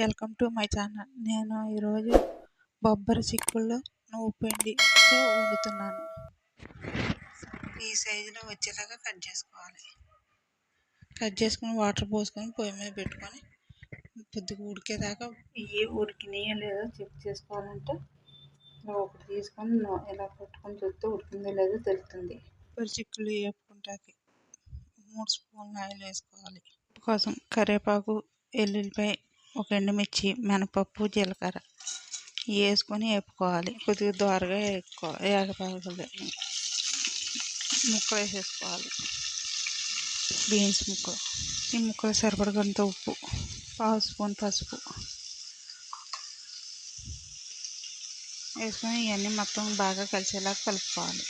Welcome to my channel. నేను ఈరోజు బొబ్బరి చిక్కుళ్ళు నువ్వు పిండితో వండుతున్నాను. ఈ సైజులో వచ్చేలాగా కట్ చేసుకోవాలి. కట్ చేసుకొని వాటర్ పోసుకొని పొయ్యి మీద పెట్టుకొని పొద్దుకు ఉడికేదాకా ఇవి ఉడికినాయో లేదో చెక్ చేసుకోవాలంటే ఇలా ఒకటి తీసుకొని ఇలా పెట్టుకొని చూస్తే ఉడికిందో లేదో తెలుస్తుంది. కొబ్బరి చిక్కులు వేపుకుంటాకి మూడు స్పూన్లు ఆయిల్ వేసుకోవాలి. కోసం కరివేపాకు ఎల్లుల్లిపాయ ఒక ఎండుమిర్చి మినపప్పు జీలకర్ర వేసుకొని వేపుకోవాలి. కొద్దిగా దోరగా వేసుకోవాలి వేగపాకలు ముక్కలు వేసేసుకోవాలి. బీన్స్ ముక్కలు. ఈ ముక్కలు సరిపడకంత ఉప్పు. పావు స్పూన్ పసుపు. వేసుకొని ఇవన్నీ మొత్తం బాగా కలిసేలా కలుపుకోవాలి.